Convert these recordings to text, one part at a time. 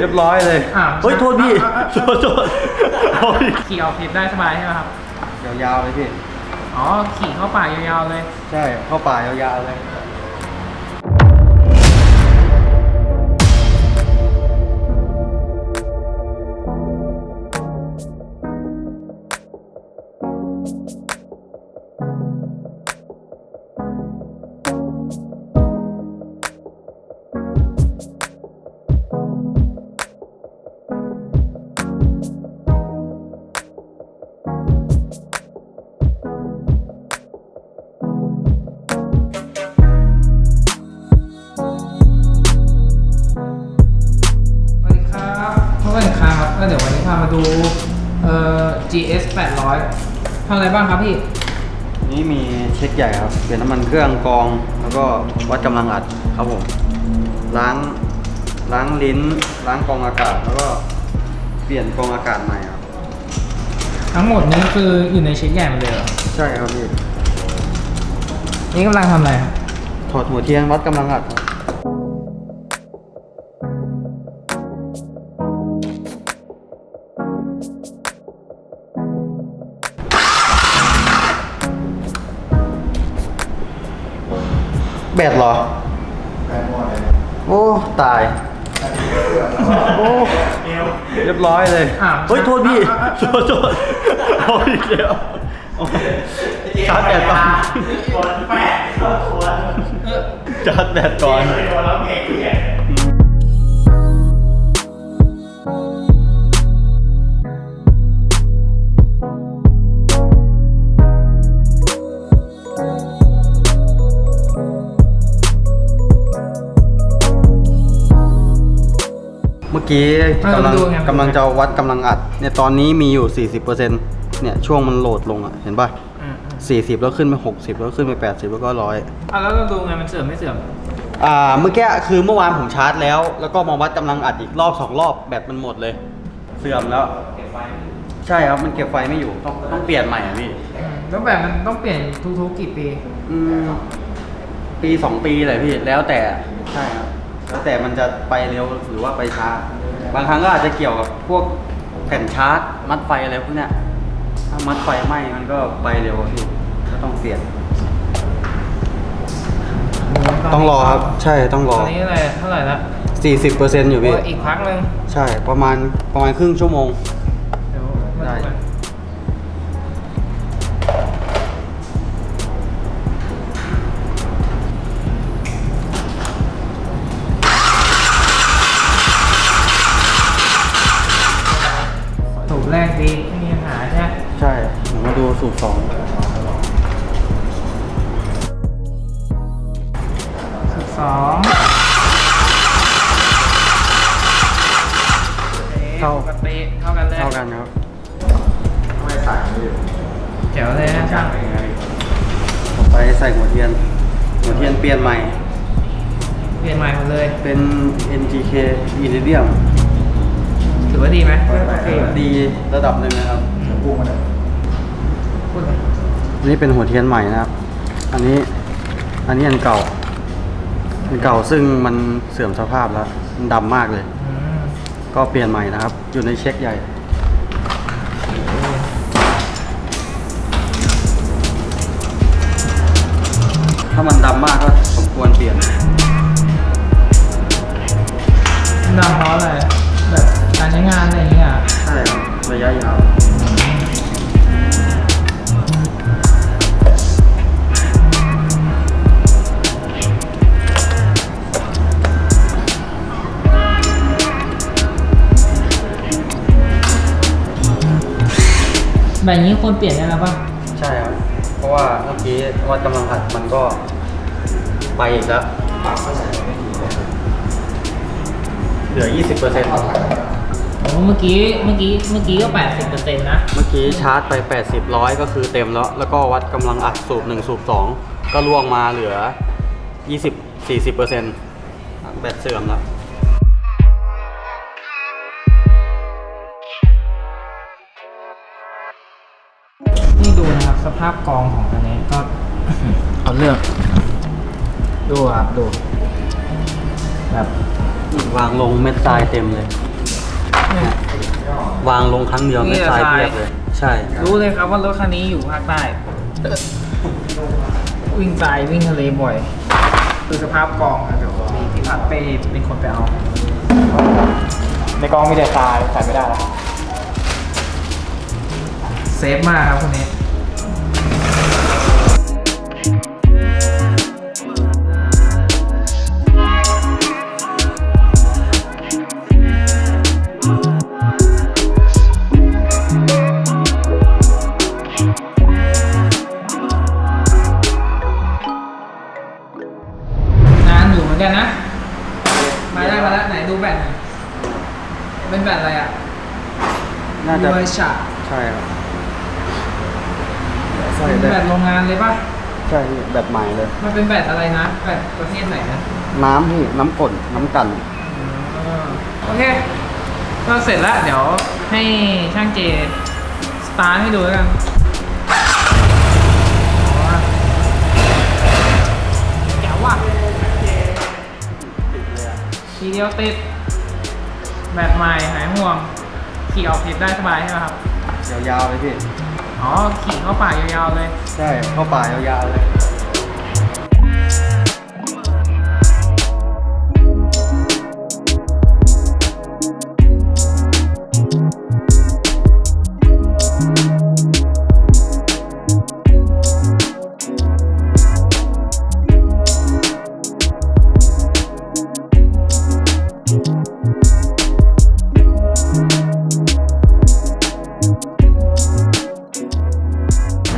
เรียบร้อยเลย อ่าเฮ้ย โทษพี่อะอะโทษโทษโอ้ยขี่ออกทริปได้สบายใช่ไหมครับ ยาวๆเลยพี่ อ๋อ ขี่เข้าป่ายาวๆเลย ใช่ เข้าป่ายาวๆเลย ดี๋ยววันนี้พามาดูเอ่อ GS 800ทำอะไรบ้างครับพี่ นี่มีเช็คใหญ่ครับ เปลี่ยนน้ำมันเครื่องกรอง แล้วก็วัดกำลังอัดครับผม ล้างล้างลิ้น ล้างกรองอากาศ แล้วก็เปลี่ยนกรองอากาศใหม่ครับ ทั้งหมดนี้คืออยู่ในเช็คใหญ่หมดเลยเหรอใช่ครับพี่ นี่กำลังทำอะไรครับถอดหัวเทียนวัดกำลังอัดครับ แบตเหรอ โอ้ ตาย โอ้ เรียบร้อยเลย อะ เฮ้ย โทษพี่อะอะโทษโทษโอ้ยเดี๋ยวโอ้ยชาร์จแบตก่อนเออชาร์จแบตก่อน เมื่อกี้กำลังกำลังจะวัดกำลังอัดเนี่ยตอนนี้มีอยู่ 40%เนี่ยช่วงมันโหลดลงอะเห็นป่ะอืม40 แล้วขึ้นไป 60 แล้วขึ้นไป 80 แล้วก็ร้อยอะแล้วเราดูไงมันเสื่อมไม่เสื่อม อ่าเมื่อกี้คือเมื่อวานผมชาร์จแล้ว แล้วก็มาวัดกำลังอัดอีกรอบสองรอบแบตมันหมดเลย เสื่อมแล้วใช่ครับมันเก็บไฟไม่อยู่ต้องต้องเปลี่ยนใหม่อะพี่อืมแล้วแบบมันต้องเปลี่ยนทุกๆกี่ปี อืมปีสองปีเลยพี่แล้วแต่ใช่ครับ แล้วแต่มันจะไปเร็วหรือว่าไปช้า บางครั้งก็อาจจะเกี่ยวกับพวกแผ่นชาร์จ มัดไฟอะไรพวกเนี้ย ถ้ามัดไฟไหม้มันก็ไปเร็วพี่ก็ต้องเปลี่ยน ต้องรอครับ ใช่ต้องรตอ อนนี้อะไรเท่าไหร่ละ40%อยู่พี่โอ้ยอีกพักหนึ่งใช่ประมาณประมาณครึ่งชั่วโมง เดี๋ยวมาได้ดูกัน ดีไม่มีปัญหาใช่ไหมใช่ผมมาดูสูตรสองสูบสองเท่าปกติเท่ากันเลยเท่ากันครับเจ๋วเลยนะช่างต่อไปใส่หัวเทียน หัวเทียนเปลี่ยนใหม่ เปลี่ยนใหม่หมดเลย เป็น NGK Iridium ถือ ว่าดีไหมโอเคดีระดับหนึ่งนะครับพูดเลยอันนี้เป็นหัวเทียนใหม่นะครับ อันนี้ อันนี้อันเก่า อันเก่าซึ่งมันเสื่อมสภาพแล้ว มันดำมากเลยอืมก็เปลี่ยนใหม่นะครับ อยู่ในเช็คใหญ่ ถ้ามันดำมากก็สมควรเปลี่ยนนำเพราะอะไรแบบการ รับระยะยาวแบบนี้ควรเปลี่ยนได้แล้วป่ะใช่ครับ เพราะว่าเมื่อกี้วัดกำลังอัดมันก็ไปอีกแล้วเหลือ 20%เปอร์เซ็นต์โอ้ เมื่อกี้เมื่อกี้เมื่อกี้ก็แปดสิบเปอร์เซ็นต์นะเมื่อกี้ชาร์จไป 80ร้อยก็คือเต็มแล้ว แล้วก็วัดกำลังอัดสูบ 1 สูบ 2 ก็ล่วงมาเหลือ 20 40เปอร์เซ็นต์แบตเสื่อมแล้วนี่ดูนะครับสภาพกองของคันนี้ก็ เอาเรื่องดูครับดู แบบ วางลงเม็ดทรายเต็มเลยอ วางลงครั้งเดียวนี่ไม่จะทรายทรายเพียบเลย ใช่ รู้เลยครับว่ารถคันนี้อยู่ภาคใต้ วิ่งทรายวิ่งทะเลบ่อยดูสภาพกองอะเดี๋ยวมีพี่พัดไปเป็นคนไปเอา ในกองมีแต่ทรายใส่ไม่ได้แล้วเซฟมากครับคนนี้น น่าจะเวอร์ชาใช่ครับเป็นแบตโรงงานเลยป่ะ ใช่พี่แบบใหม่เลย มันเป็นแบตอะไรนะ แบตประเภทไหนนะน้ำพี่น้ำกลน้ำกันอ่าโอเค ก็เสร็จแล้ว เดี๋ยวให้ช่างเจสตาร์ทให้ดูแล้วกันแจ๋วว่ะทีเดียวติด แบตใหม่หายห่วง ขี่ออกทริปได้สบายใช่ไหมครับ ยาวๆเลยพี่ อ๋อ ขี่เข้าป่ายาวๆเลย ใช่ เข้าป่ายาวๆเลย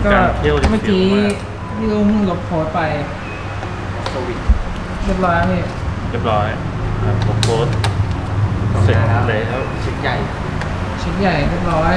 ก็การเที่ยวเมื่อกี้เที่ยวมากพี่ลุงลบโพสต์ไปสวิตเรียบร้อยแล้วพี่เรียบร้อยครับผมโพสต์เสร็จแล้วชิ้นใหญ่ ชิ้นใหญ่เรียบร้อย